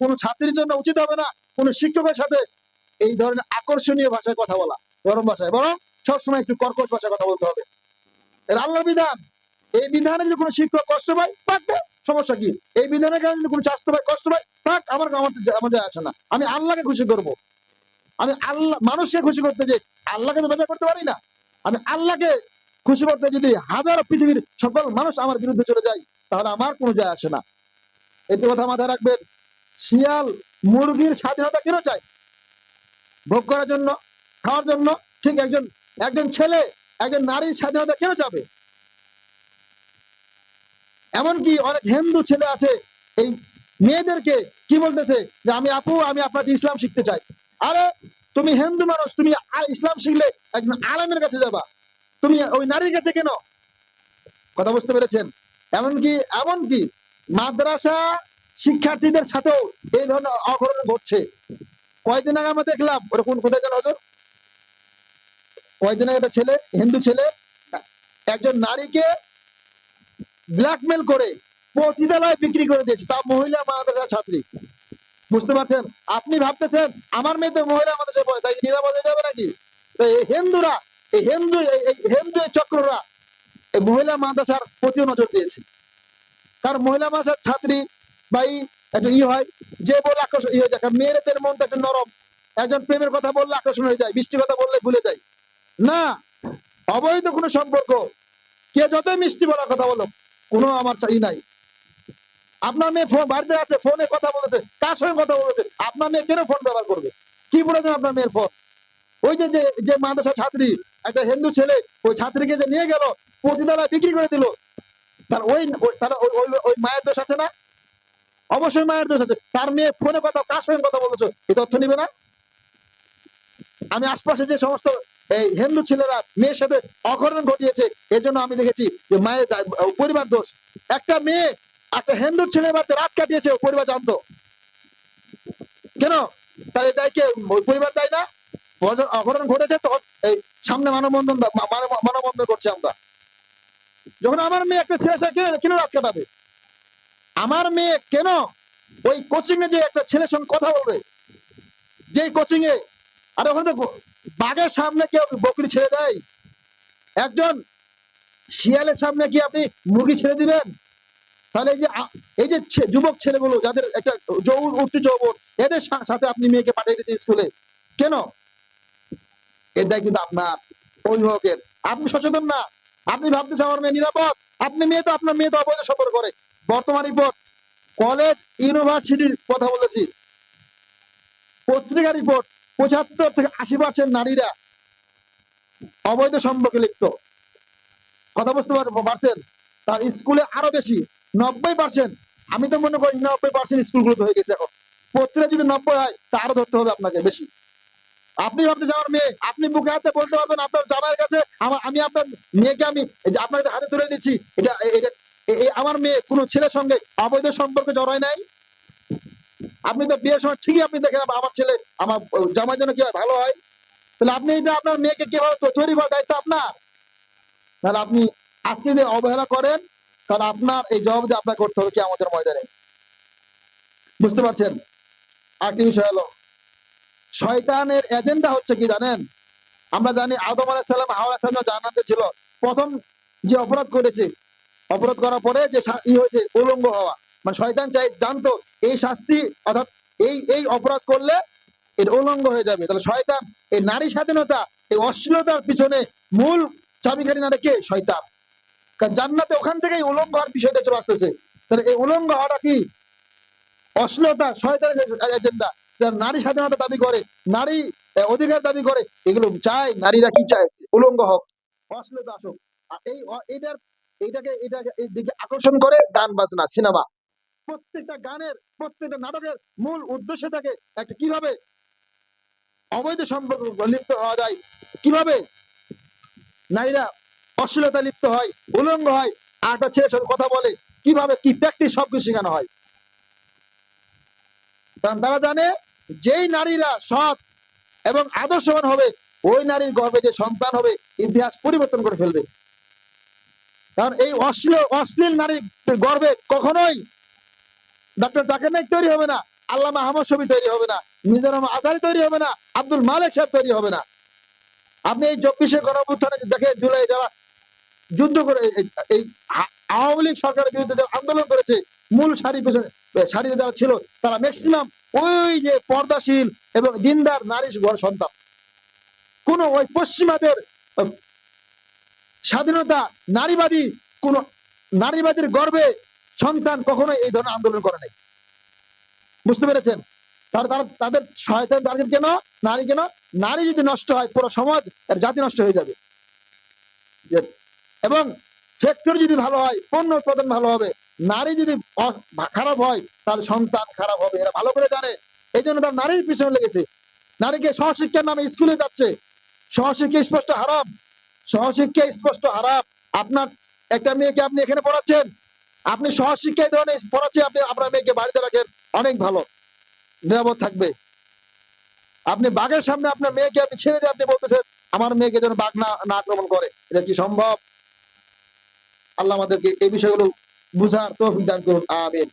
কোনো ছাত্রীর জন্য উচিত হবে না, কোনো শিক্ষকের সাথে এই ধরনের আকর্ষণীয় ভাষায় কথা বলা, গরম ভাষায়। বরং সবসময় একটু কর্কশ ভাষায় কথা বলতে হবে। এর আল্লাহর বিধান, এই বিধানে যদি কোনো শিক্ষক কষ্ট পায় পাকবে সমস্যা কি? এই বিধানের কারণে যদি কোনো স্বাস্থ্য পায় কষ্ট পায়, পাক, আমার যায় আসে না। আমি আল্লাহকে খুশি করব। আমি আল্লাহ, মানুষকে খুশি করতে যে আল্লাহকে তো বেজার করতে পারি না। আমি আল্লাহকে খুশি করতে যদি হাজার পৃথিবীর সকল মানুষ আমার বিরুদ্ধে চলে যায়, তাহলে আমার কোনো যায় আসে না। একটি কথা মাথায় রাখবেন শিয়াল মুরগির স্বাধীনতা কেন চায়? ভোগ করার জন্য, খাওয়ার জন্য ঠিক একজন একজন ছেলে, একজন নারীর স্বাধীনতা কেন চাবে? এমনকি অনেক হিন্দু ছেলে আছে, এই মেয়েদেরকে কি বলতেছে যে, আমি আপু, আমি আপনার ইসলাম শিখতে চাই। আরে, তুমি হিন্দু মানুষ, তুমি ইসলাম শিখলে একজন আলেমের কাছে যাবা। তুমি ওই নারীর কাছে কেন? কথা বুঝতে পেরেছেন? এমনকি এমনকি মাদ্রাসা শিক্ষার্থীদের সাথেও এই ধরনের অঘটন ঘটছে। কয়েকদিন আগে আমরা দেখলাম ওরা কোন কোথায় গেল হজর কয়দিন আগে একটা ছেলে, হিন্দু ছেলে, একজন নারীকে ব্ল্যাকমেল করে পতিতালয় বিক্রি করে দিয়েছে তা মহিলা মাদ্রাসা ছাত্রী। বুঝতে পারছেন? আপনি ভাবতেছেন, আমার মেয়ে তো মহিলা মাদ্রাসায় পড়ে তাই নিরাপদ যাবে নাকি? তো এই হিন্দুরা, এই হিন্দু হিন্দু চক্ররা, এই মহিলা মাদ্রাসার প্রতিও নজর দিয়েছে। কারণ মহিলা মাদ্রাসার ছাত্রী এই একটা ই হয়, যে বলে আকর্ষণ, ই হয়ে যায়। মেয়েদের মনটা একটু নরম। একজন প্রেমের কথা বললে আকর্ষণ হয়ে যায়, মিষ্টি কথা বললে ভুলে যায়। না, অবৈধ কোনো সম্পর্ক। কে যতই মিষ্টি বলার কথা বলো কোনো আমার চাই নাই। আপনার মেয়ে ফোন, বাড়িতে আছে, ফোনে কথা বলেছে, কার সঙ্গে কথা বলেছে, আপনার মেয়ে কেন ফোন ব্যবহার করবে? কি বলেছেন আপনার মেয়ের ফোন? ওই যে যে মাদ্রাসা ছাত্রী, একটা হিন্দু ছেলে, ওই ছাত্রীকে যে নিয়ে গেল, প্রতিদালায় বিক্রি করে দিল, তার ওই, তার ওই- মায়ের না অবশ্যই মায়ের দোষ আছে। তার মেয়ে ফোনে কথা, কার সঙ্গে কথা বলেছ এই তথ্য নিবে না? আমি আশপাশে যে সমস্ত, এই হিন্দু ছেলেরা মেয়ের সাথে অঘটন ঘটিয়েছে, এর জন্য আমি দেখেছি যে মায়ের পরিবার দোষ। একটা মেয়ে একটা হিন্দু ছেলে বাড়িতে রাত কাটিয়েছে পরিবার জানতো। কেন? তাই তাই কে পরিবার তাই না? অঘ- অঘটন ঘটেছে, তখন এই সামনে মানববন্ধন মানববন্ধন করছে আমরা। যখন আমার মেয়ে একটা ছেলের কেন- কেন রাত কাটাবে আমার মেয়ে কেন? ওই কোচিং এ যে একটা ছেলের সঙ্গে কথা বলবে যে কোচিং এ, আর ওখানে বাঘের সামনে কেউ বকরি ছেড়ে দেয়? একজন শিয়ালের সামনে কি আপনি মুরগি ছেড়ে দিবেন? তাহলে এই যে এই যে যুবক ছেলেগুলো, যাদের একটা যৌন উঠতি যৌবন, এদের সাথে আপনি মেয়েকে পাঠিয়ে দিয়েছেন স্কুলে। কেন? এটা কিন্তু আপনার অভিভাবকের। আপনি সচেতন না। আপনি ভাবতেছেন আমার মেয়ে নিরাপদ? আপনি মেয়ে তো, আপনার মেয়ে তো অবৈধ সম্পর্ক করে। বর্তমান রিপোর্ট, কলেজ, ইউনিভার্সিটির কথা বলেছি। পত্রিকা রিপোর্ট, পঁচাত্তর থেকে আশি পার্সেন্ট নারীরা অবৈধ সম্পর্কে লিপ্ত। কথা বুঝতে পারছেন? তার স্কুলে আরও বেশি, নব্বই পার্সেন্ট। আমি তো মনে করি নব্বই পার্সেন্ট স্কুলগুলো হয়ে গেছে এখন। পত্রিকা যদি নব্বই হয়, তা আরও ধরতে হবে আপনাকে বেশি। আপনি ভাবতেছেন আমার মেয়ে? আপনি বুকে হাতে বলতে পারবেন আপনার জামাইয়ের কাছে আমার আমি আপনার মেয়েকে আমি আপনার হাতে তুলে দিচ্ছি। এটা আমার মেয়ে কোনো ছেলের সঙ্গে অবৈধ সম্পর্কে জড়ায় নাই। আপনি তো বিয়ের সময় ঠিকই আপনি দেখেন আমার ছেলে আমার জামাই জন্য কি হয় ভালো হয়। তাহলে আপনি এটা আপনার মেয়েকে কীভাবে তৈরি করার দায়িত্ব আপনার? তাহলে আপনি আজকে যে অবহেলা করেন, তাহলে আপনার এই জবাব দিয়ে আপনার করতে হবে কি আমাদের ময়দানে? বুঝতে পারছেন? আরেকটি বিষয় হলো? শয়তানের এজেন্ডা হচ্ছে কি জানেন? আমরা জানি আদম আলাহ সাল্লাম হাওয়া সাল্লাম জান্নাতে ছিল। প্রথম যে অপরাধ করেছে, অপরাধ করার পরে যে ই হয়েছে, উলঙ্গ হওয়া। মানে শয়তান চাই জানতো এই শাস্তি, অর্থাৎ এই এই অপরাধ করলে এর উলঙ্গ হয়ে যাবে। তাহলে শয়তান, এই নারী স্বাধীনতা, এই অশ্লীলতার পিছনে মূল চাবিকারী নারী কে? শয়তান। কারণ জান্নাতে ওখান থেকেই উলঙ্গ হওয়ার বিষয়টা চলে আসতেছে। তাহলে এই উলঙ্গ হওয়াটা কি? অশ্লীলতা, শয়তানের এজেন্ডা। যারা নারী স্বাধীনতা দাবি করে, নারী অধিকার দাবি করে, এগুলো চায়, নারীরা কি চায়? উলঙ্গ হোক অশ্লীলতা আসুক এই এটার এইটাকে এটাকে এই দিকে আকর্ষণ করে গান, বাজনা, সিনেমা। প্রত্যেকটা গানের, প্রত্যেকটা নাটকের মূল উদ্দেশ্য থাকে একটা কীভাবে অবৈধ সম্পর্ক লিপ্ত হওয়া যায়, কীভাবে নারীরা অশ্লীলতা লিপ্ত হয়, উলঙ্গ হয় একটা ছেলের সঙ্গে কথা বলে, কীভাবে কি প্র্যাকটিস সবকিছু শেখানো হয়। কারণ তারা জানে যেই নারীরা সৎ এবং আদর্শবান হবে, ওই নারীর গর্ভে যে সন্তান হবে, ইতিহাস পরিবর্তন করে ফেলবে। কারণ এই অশ্লীল অশ্লীল নারীর গর্ভে কখনোই ডক্টর জাকির নাইক তৈরি হবে না, আল্লামা আহমদ শফি তৈরি হবে না, মিজানুর রহমান আজারি তৈরি হবে না, আব্দুল মালিক সাহেব তৈরি হবে না। আপনি এই চব্বিশে গণঅভ্যুত্থানে দেখে জুলাই যারা যুদ্ধ করে, এই আওয়ামী লীগ সরকারের বিরুদ্ধে আন্দোলন করেছে, মূল সারি পেছনে সারিতে যারা ছিল তারা ম্যাক্সিমাম ওই যে পর্দাশীল এবং দিনদার নারী ঘর সন্তান। কোন ওই পশ্চিমাদের স্বাধীনতা নারীবাদী, কোন নারীবাদীর গর্বে সন্তান কখনো এই ধরনের আন্দোলন করে নাই। বুঝতে পেরেছেন? তার তাদের সহায়তা টার্গেট কেন? নারী কেন? নারী যদি নষ্ট হয়, পুরো সমাজ এর জাতি নষ্ট হয়ে যাবে। এবং ফ্যাক্টরি যদি ভালো হয় পণ্য উৎপাদন ভালো হবে নারী যদি খারাপ হয়, তাহলে সন্তান খারাপ হবে। এরা ভালো করে জানে। এই জন্য তার নারীর পিছনে লেগেছে। নারীকে সহশিক্ষার নামে স্কুলে যাচ্ছে। সহশিক্ষা স্পষ্ট হারাম। সহশিক্ষা স্পষ্ট হারাম। আপনার একটা মেয়েকে আপনি এখানে পড়াচ্ছেন। আপনি সহশিক্ষা ধরনের পড়াচ্ছেন, আপনি আপনার মেয়েকে বাড়িতে রাখেন। অনেক ভালো। নিরাপদ থাকবে। আপনি বাঘের সামনে আপনার মেয়েকে আপনি ছেড়ে দিয়ে আপনি বলতেছেন, আমার মেয়েকে যেন বাঘ না আক্রমণ করে। এটা কি সম্ভব? আল্লাহ আমাদেরকে এই বিষয়গুলো বুঝার তৌফিক দান করুন আমিন।